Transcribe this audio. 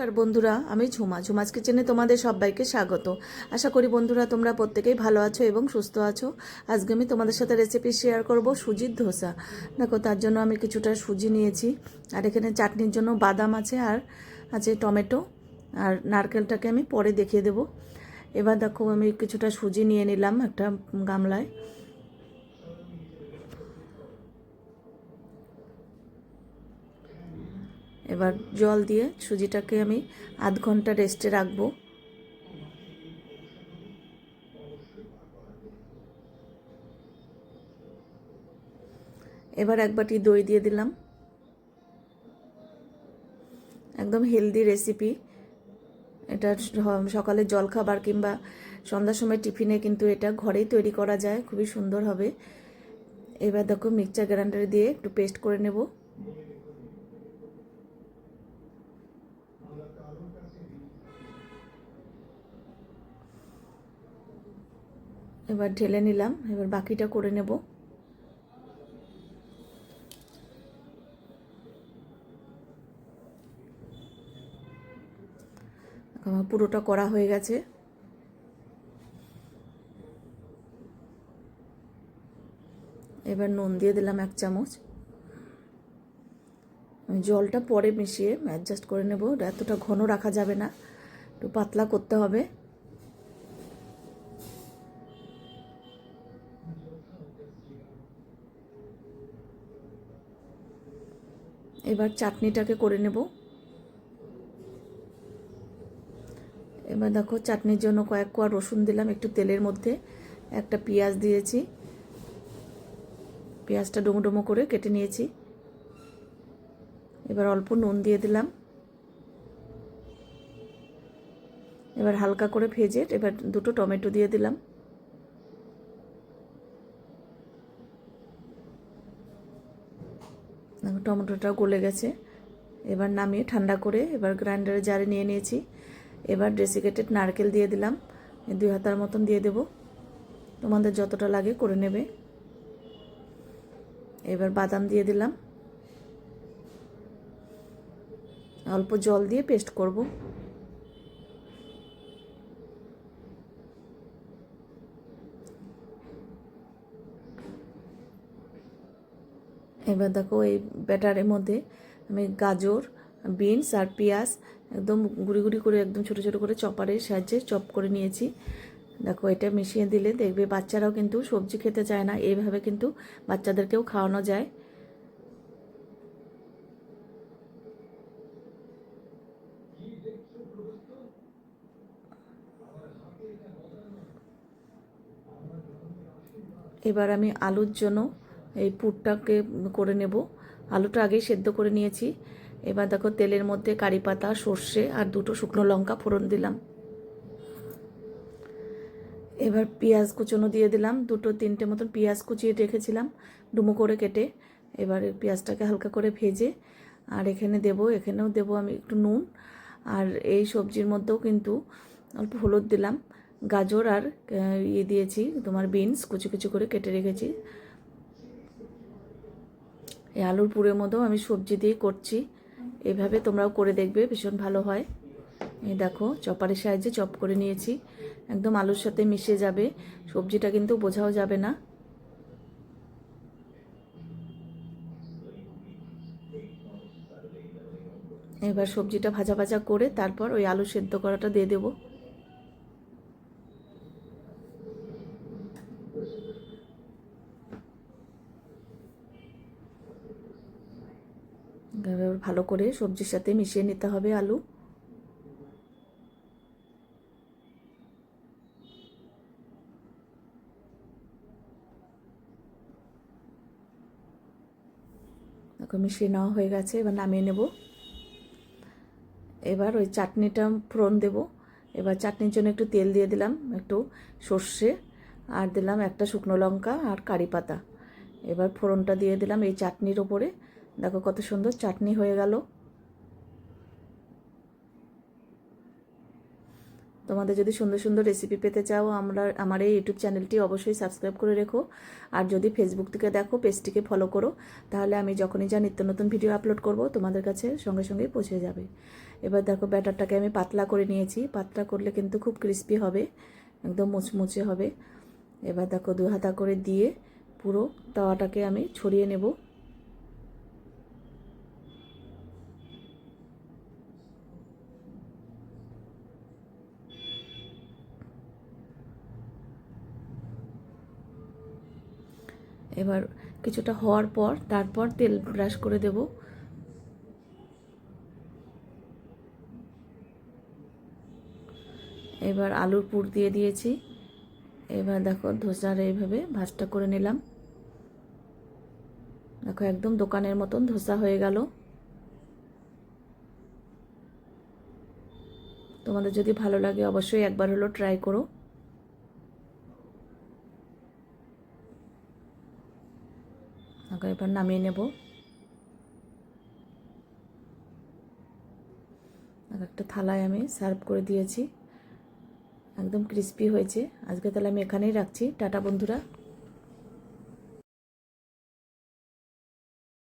নমস্কার বন্ধুরা, আমি ঝুমা। ঝুমাজ কিচেনে তোমাদের সবাইকে স্বাগত। আশা করি বন্ধুরা তোমরা প্রত্যেকেই ভালো আছো এবং সুস্থ আছো। আজকে আমি তোমাদের সাথে রেসিপি শেয়ার করব সুজির ধোসা। দেখো, তার জন্য আমি কিছুটা সুজি নিয়েছি। আর এখানে চাটনির জন্য বাদাম আছে আর আছে টমেটো। আর নারকেলটাকে আমি পরে দেখিয়ে দেব। এবার দেখো, আমি কিছুটা সুজি নিয়ে নিলাম একটা গামলায়। এবার জল দিয়ে সুজিটাকে আমি আধ ঘণ্টা রেস্টে রাখব। এবার এক বাটি দই দিয়ে দিলাম। একদম হেলদি রেসিপি। এটা সকালে জলখাবার কিংবা সন্ধ্যার সময় টিফিনে কিন্তু এটা ঘরেই তৈরি করা যায়, খুবই সুন্দর হবে। এবার দেখো মিক্সচার গ্রাইন্ডারে দিয়ে একটু পেস্ট করে নেব। এবার ঢেলে নিলাম, এবার বাকিটা করে নেব। আমার পুরোটা করা হয়ে গেছে। এবার নুন দিয়ে দিলাম এক চামচ। জলটা পরে মিশিয়ে অ্যাডজাস্ট করে নেব এতটা ঘন রাখা যাবে না, একটু পাতলা করতে হবে। এবার চাটনিটাকে করে নেব। এবার দেখো চাটনির জন্য কয়েক কোয়া রসুন দিলাম, একটু তেলের মধ্যে, একটা পেঁয়াজ দিয়েছি। পেঁয়াজটা ডুমো ডুমো করে কেটে নিয়েছি। এবার অল্প নুন দিয়ে দিলাম। এবার হালকা করে ভেজে এবার দুটো টমেটো দিয়ে দিলাম। টমেটোটা গলে গেছে। এবার নামিয়ে ঠান্ডা করে এবার গ্রাইন্ডারে জারে নিয়ে নিয়েছি। এবার ড্রেসিকেটেড নারকেল দিয়ে দিলাম। দুই হাতার মতন দিয়ে দেব। তোমাদের যতটা লাগে করে নেবে। এবার বাদাম দিয়ে দিলাম। অল্প জল দিয়ে পেস্ট করব। এবার দেখো এই ব্যাটারের মধ্যে আমি গাজর, বিনস আর পেঁয়াজ একদম গুঁড়ি গুঁড়ি করে একদম ছোটো ছোটো করে চপারের সাহায্যে চপ করে নিয়েছি। দেখো এটা মিশিয়ে দিলে দেখবে বাচ্চারাও কিন্তু সবজি খেতে চায় না, এইভাবে কিন্তু বাচ্চাদেরকেও খাওয়ানো যায়। এবার আমি আলুর জন্য এই পুরটাকে করে নেব। আলুটা আগেই সেদ্ধ করে নিয়েছি। এবার দেখো তেলের মধ্যে কারি পাতা, সর্ষে আর দুটো শুকনো লঙ্কা ফোড়ন দিলাম। এবার পেঁয়াজ কুচনো দিয়ে দিলাম। দুটো তিনটে মতন পেঁয়াজ কুচিয়ে রেখেছিলাম ডুমো করে কেটে। এবার পেঁয়াজটাকে হালকা করে ভেজে আর এখানে দেব, এখানেও দেব আমি একটু নুন। আর এই সবজির মধ্যেও কিন্তু অল্প হলুদ দিলাম। গাজর আর ইয়ে দিয়েছি তোমার বিনস, কুচি কুচি করে কেটে রেখেছি। এই আলুর পুরের মধ্যেও আমি সবজি দিয়ে করছি। এভাবে তোমরাও করে দেখবে, ভীষণ ভালো হয়। এই দেখো, চপারের সাহায্যে চপ করে নিয়েছি। একদম আলুর সাথে মিশে যাবে, সবজিটা কিন্তু বোঝাও যাবে না। এবার সবজিটা ভাজা ভাজা করে তারপর ওই আলু সেদ্ধ করাটা দিয়ে দেবো। ভালো করে সবজির সাথে মিশিয়ে নিতে হবে আলু। মিশিয়ে নেওয়া হয়ে গেছে, এবার নামিয়ে নেব। এবার ওই চাটনিটা ফোড়ন দেব। এবার চাটনির জন্য একটু তেল দিয়ে দিলাম, একটু সর্ষে, আর দিলাম একটা শুকনো লঙ্কা আর কারি পাতা। এবার ফোড়নটা দিয়ে দিলাম এই চাটনির ওপরে। দেখো কত সুন্দর চাটনি হয়ে গেল। তোমাদের যদি সুন্দর সুন্দর রেসিপি পেতে চাও, আমরা, আমার এই ইউটিউব চ্যানেলটি অবশ্যই সাবস্ক্রাইব করে রেখো। আর যদি ফেসবুক থেকে দেখো পেজটিকে ফলো করো, তাহলে আমি যখনই যা নিত্য নতুন ভিডিও আপলোড করব, তোমাদের কাছে সঙ্গে সঙ্গেই পৌঁছে যাবে। এবার দেখো ব্যাটারটাকে আমি পাতলা করে নিয়েছি। পাতলা করলে কিন্তু খুব ক্রিস্পি হবে, একদম মুচমুচে হবে। এবার দেখো দু হাতা করে দিয়ে পুরো তাওয়াটাকে আমি ছড়িয়ে নেব। এবার কিছুটা হওয়ার পর তারপর তেল ব্রাশ করে দেব। এবার আলুর পুর দিয়ে দিয়েছি। এবার দেখো ধোসার এইভাবে ভাজটা করে নিলাম। দেখো একদম দোকানের মতন ধোসা হয়ে গেল। তোমাদের যদি ভালো লাগে অবশ্যই একবার হলো ট্রাই করো। আগে এবার নামিয়ে নেব। আর একটা থালায় আমি সার্ভ করে দিয়েছি। একদম ক্রিস্পি হয়েছে। আজকে তাহলে আমি এখানেই রাখছি। টাটা বন্ধুরা।